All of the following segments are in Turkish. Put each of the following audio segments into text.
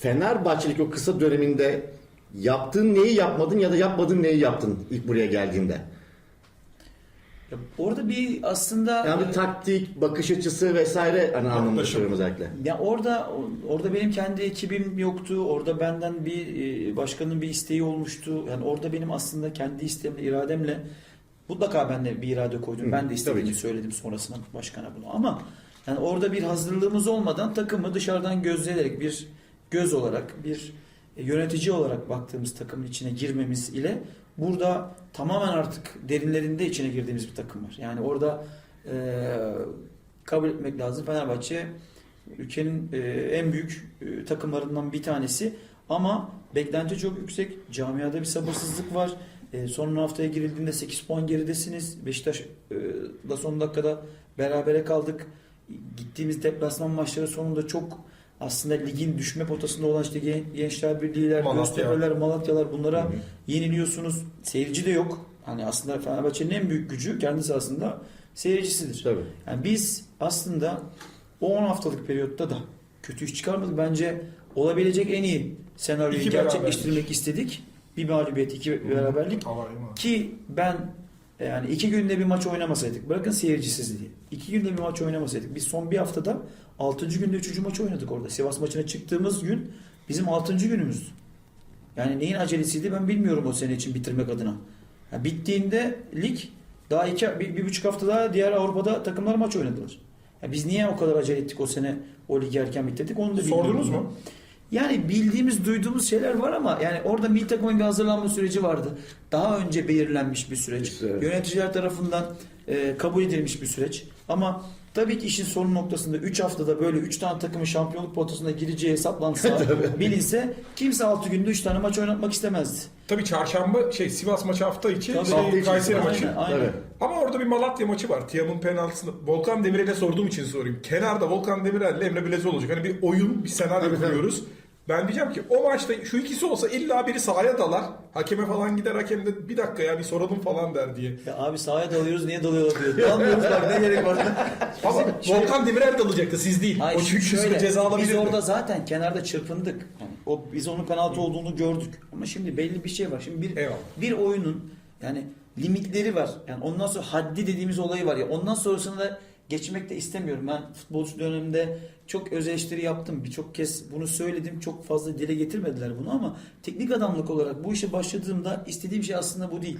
Fenerbahçelik o kısa döneminde yaptığın neyi yapmadın ya da yapmadığın neyi yaptın ilk buraya geldiğinde? Ya orada bir aslında Yani e, bir taktik, bakış açısı vesaire hani Yaklaşım. söylüyorum özellikle. Ya orada orada benim kendi ekibim yoktu. Orada benden bir e, başkanın bir isteği olmuştu. Yani orada benim aslında kendi isteğimle, irademle mutlaka ben de bir irade koydum. Hı, ben de istediğimi söyledim sonrasında başkana bunu. Ama yani orada bir hazırlığımız olmadan takımı dışarıdan gözleyerek bir göz olarak bir e, yönetici olarak baktığımız takımın içine girmemiz ile burada tamamen artık derinlerinde içine girdiğimiz bir takım var. Yani orada e, kabul etmek lazım. Fenerbahçe ülkenin e, en büyük e, takımlarından bir tanesi ama beklenti çok yüksek. Camiada bir sabırsızlık var. E, son haftaya girildiğinde 8 puan geridesiniz. Beşiktaş e, da son dakikada berabere kaldık. Gittiğimiz deplasman maçları sonunda çok aslında ligin düşme potasında olan işte Gen- Gençler Birliği'ler, Malatya. Göztepe'ler, Malatyalar bunlara yeniliyorsunuz. Seyirci de yok. Hani aslında Fenerbahçe'nin en büyük gücü kendi sahasında seyircisidir. Tabii. Yani biz aslında o 10 haftalık periyotta da kötü iş çıkarmadık. Bence olabilecek en iyi senaryoyu İki gerçekleştirmek beraberlik. istedik. Bir mağlubiyet, iki beraberlik. Havai mi? Ki ben e, yani iki günde bir maç oynamasaydık, bırakın seyircisizliği. iki günde bir maç oynamasaydık. Biz son bir haftada 6. günde 3. maç oynadık orada. Sivas maçına çıktığımız gün bizim 6. günümüzdü. Yani neyin acelesiydi ben bilmiyorum o sene için bitirmek adına. Ya bittiğinde lig daha iki, bir, bir buçuk hafta daha diğer Avrupa'da takımlar maç oynadılar. Ya biz niye o kadar acele ettik o sene o ligi erken bitirdik onu da. Sordunuz mu? Yani bildiğimiz, duyduğumuz şeyler var ama yani orada milli takımın bir hazırlanma süreci vardı. Daha önce belirlenmiş bir süreç. Evet. Yöneticiler tarafından e, kabul edilmiş bir süreç. Ama tabii ki işin son noktasında 3 haftada böyle 3 tane takımın şampiyonluk potasına gireceği hesaplansa, bilinse kimse 6 günde 3 tane maç oynatmak istemezdi. Tabii çarşamba şey Sivas maçı hafta içi, Tabii. şey, içi. Kayseri Aynen, maçı. aynen. Tabii. Ama orada bir Malatya maçı var. Tiam'ın penaltısını. Volkan Demirel'e sorduğum için sorayım. Kenarda Volkan Demirel ile Emre Belezoğlu olacak. Hani bir oyun, bir senaryo kuruyoruz. Ben diyeceğim ki o maçta şu ikisi olsa illa biri sahaya dalar. Hakeme falan gider. Hakem de bir dakika ya bir soralım falan der diye. Ya abi sahaya dalıyoruz niye dalıyorlar diyor. Dalmıyoruz bak ne gerek var. Ama Bizim- Volkan Demirel dalacaktı siz değil. Hayır, o çünkü şöyle, ceza alabilirdi. Biz orada zaten kenarda çırpındık. Yani o biz onun penaltı olduğunu gördük. Ama şimdi belli bir şey var. Şimdi bir Eyvallah. bir oyunun yani limitleri var. Yani ondan sonra haddi dediğimiz olayı var ya. Ondan sonrasını da geçmek de istemiyorum. Ben futbolcu döneminde çok öz eleştiri yaptım. Birçok kez bunu söyledim. Çok fazla dile getirmediler bunu ama teknik adamlık olarak bu işe başladığımda istediğim şey aslında bu değil.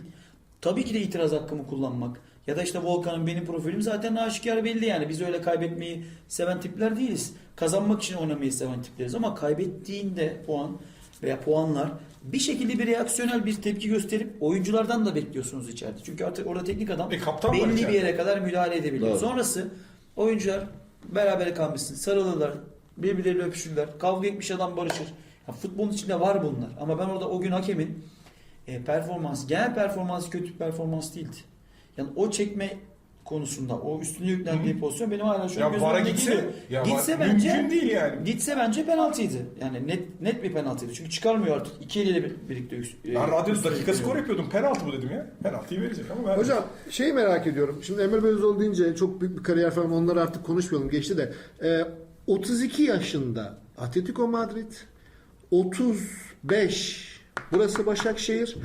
Tabii ki de itiraz hakkımı kullanmak. Ya da işte Volkan'ın benim profilim zaten aşikar belli yani. Biz öyle kaybetmeyi seven tipler değiliz. Kazanmak için oynamayı seven tipleriz ama kaybettiğinde puan veya puanlar bir şekilde bir reaksiyonel bir tepki gösterip oyunculardan da bekliyorsunuz içeride. Çünkü artık orada teknik adam E, kaptan belli bir yere kadar müdahale edebiliyor. Doğru. Sonrası oyuncular beraber kalmışsın, sarılırlar, birbirleriyle öpüşürler, kavga etmiş adam barışır. Ya futbolun içinde var bunlar. Ama ben orada o gün hakemin e, performans, genel performans kötü performans değildi. Yani o çekme konusunda o üstüne yüklendiği pozisyon benim hala şu an Ya gözümün vara önüne gitse, geliyor. ya gitse var- bence mümkün değil yani. Gitse bence penaltıydı. Yani net net bir penaltıydı. Çünkü çıkarmıyor artık. İki eliyle bir- birlikte üst, e, Ben radyoda dakika skor yapıyordum. Penaltı bu dedim ya. Penaltıyı verecek ama vermedi. Hocam şeyi merak ediyorum. Şimdi Emre Belözoğlu deyince çok büyük bir kariyer falan onları artık konuşmayalım geçti de. Ee, 32 yaşında Atletico Madrid 35 burası Başakşehir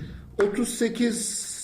38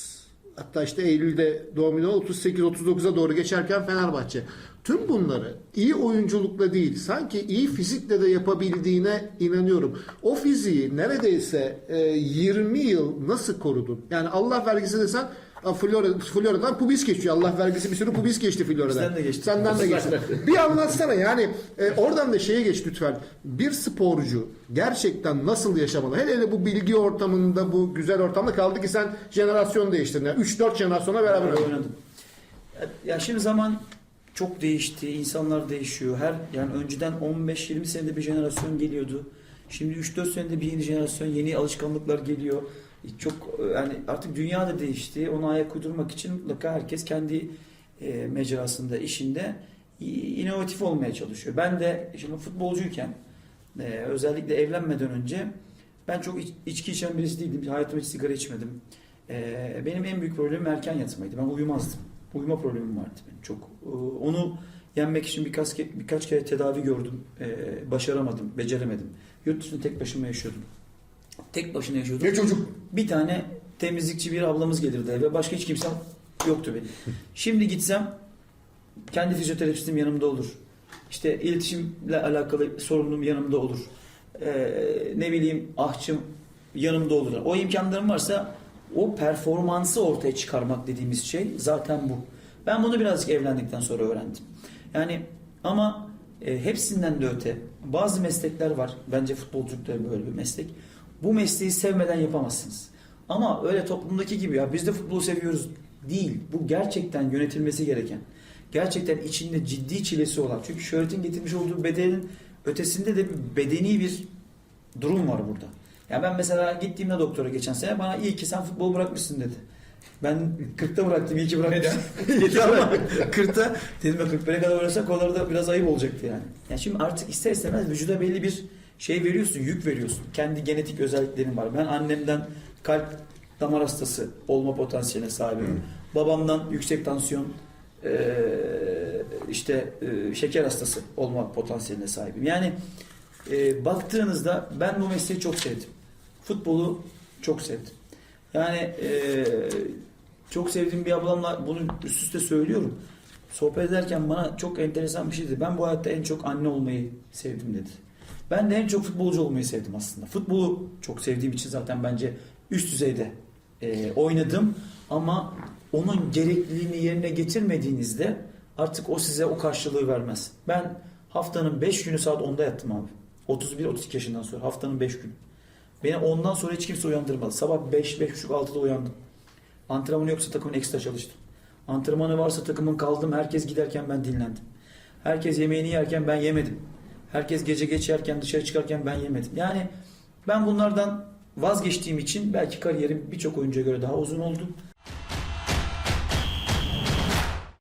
hatta işte Eylül'de günü 38-39'a doğru geçerken Fenerbahçe. Tüm bunları iyi oyunculukla değil sanki iyi fizikle de yapabildiğine inanıyorum. O fiziği neredeyse e, 20 yıl nasıl korudun? Yani Allah vergisi desen a, Flora, Flora'dan pubis geçiyor. Allah vergisi bir sürü pubis geçti Flora'dan. Bizden de geçti. Senden de geçti. bir anlatsana yani e, oradan da şeye geç lütfen. Bir sporcu gerçekten nasıl yaşamalı? Hele hele bu bilgi ortamında bu güzel ortamda kaldı ki sen jenerasyon değiştirdin. Yani 3-4 jenerasyona beraber oynadın. oynadım. Ya şimdi zaman çok değişti. insanlar değişiyor. Her yani önceden 15-20 senede bir jenerasyon geliyordu. Şimdi 3-4 senede bir yeni jenerasyon, yeni alışkanlıklar geliyor. Çok yani artık dünya da değişti. Ona ayak uydurmak için mutlaka herkes kendi e, mecrasında, işinde inovatif olmaya çalışıyor. Ben de şimdi futbolcuyken e, özellikle evlenmeden önce ben çok iç- içki içen birisi değildim. Hayatımda hiç sigara içmedim. E, benim en büyük problemim erken yatmaydı. Ben uyumazdım. Uyuma problemim vardı benim çok. E, onu yenmek için birkaç, birkaç kere tedavi gördüm. Başaramadım, beceremedim. Yurt dışında tek başıma yaşıyordum. Tek başına yaşıyordum. Ne çocuk? Bir tane temizlikçi bir ablamız gelirdi eve. Başka hiç kimsem yoktu benim. Şimdi gitsem kendi fizyoterapistim yanımda olur. İşte iletişimle alakalı sorumluluğum yanımda olur. Ee, ne bileyim ahçım yanımda olur. O imkanlarım varsa o performansı ortaya çıkarmak dediğimiz şey zaten bu. Ben bunu birazcık evlendikten sonra öğrendim. Yani ama e, hepsinden de öte bazı meslekler var. Bence futbolculukta böyle bir meslek. Bu mesleği sevmeden yapamazsınız. Ama öyle toplumdaki gibi ya biz de futbolu seviyoruz değil. Bu gerçekten yönetilmesi gereken. Gerçekten içinde ciddi çilesi olan. Çünkü şöhretin getirmiş olduğu bedenin ötesinde de bir bedeni bir durum var burada. Ya ben mesela gittiğimde doktora geçen sene bana iyi ki sen futbol bırakmışsın dedi. Ben 40'ta bıraktım iyi ki bırakmışsın. dedi ama 40'ta dedim ya 41'e kadar oynasak oralarda da biraz ayıp olacaktı yani. Ya şimdi artık ister istemez vücuda belli bir şey veriyorsun, yük veriyorsun. Kendi genetik özelliklerin var. Ben annemden kalp damar hastası olma potansiyeline sahibim. Babamdan yüksek tansiyon eee, işte eee, şeker hastası olma potansiyeline sahibim. Yani eee, baktığınızda ben bu mesleği çok sevdim. Futbolu çok sevdim. Yani eee, çok sevdiğim bir ablamla bunu üst üste söylüyorum. Sohbet ederken bana çok enteresan bir şeydi. Ben bu hayatta en çok anne olmayı sevdim dedi. Ben de en çok futbolcu olmayı sevdim aslında. Futbolu çok sevdiğim için zaten bence üst düzeyde e, oynadım. Ama onun gerekliliğini yerine getirmediğinizde artık o size o karşılığı vermez. Ben haftanın 5 günü saat 10'da yattım abi. 31-32 yaşından sonra haftanın 5 günü. Beni ondan sonra hiç kimse uyandırmadı. Sabah 5-5.30-6'da uyandım. Antrenmanı yoksa takımın ekstra çalıştım. Antrenmanı varsa takımın kaldım. Herkes giderken ben dinlendim. Herkes yemeğini yerken ben yemedim. Herkes gece geç yerken dışarı çıkarken ben yemedim. Yani ben bunlardan vazgeçtiğim için belki kariyerim birçok oyuncuya göre daha uzun oldu.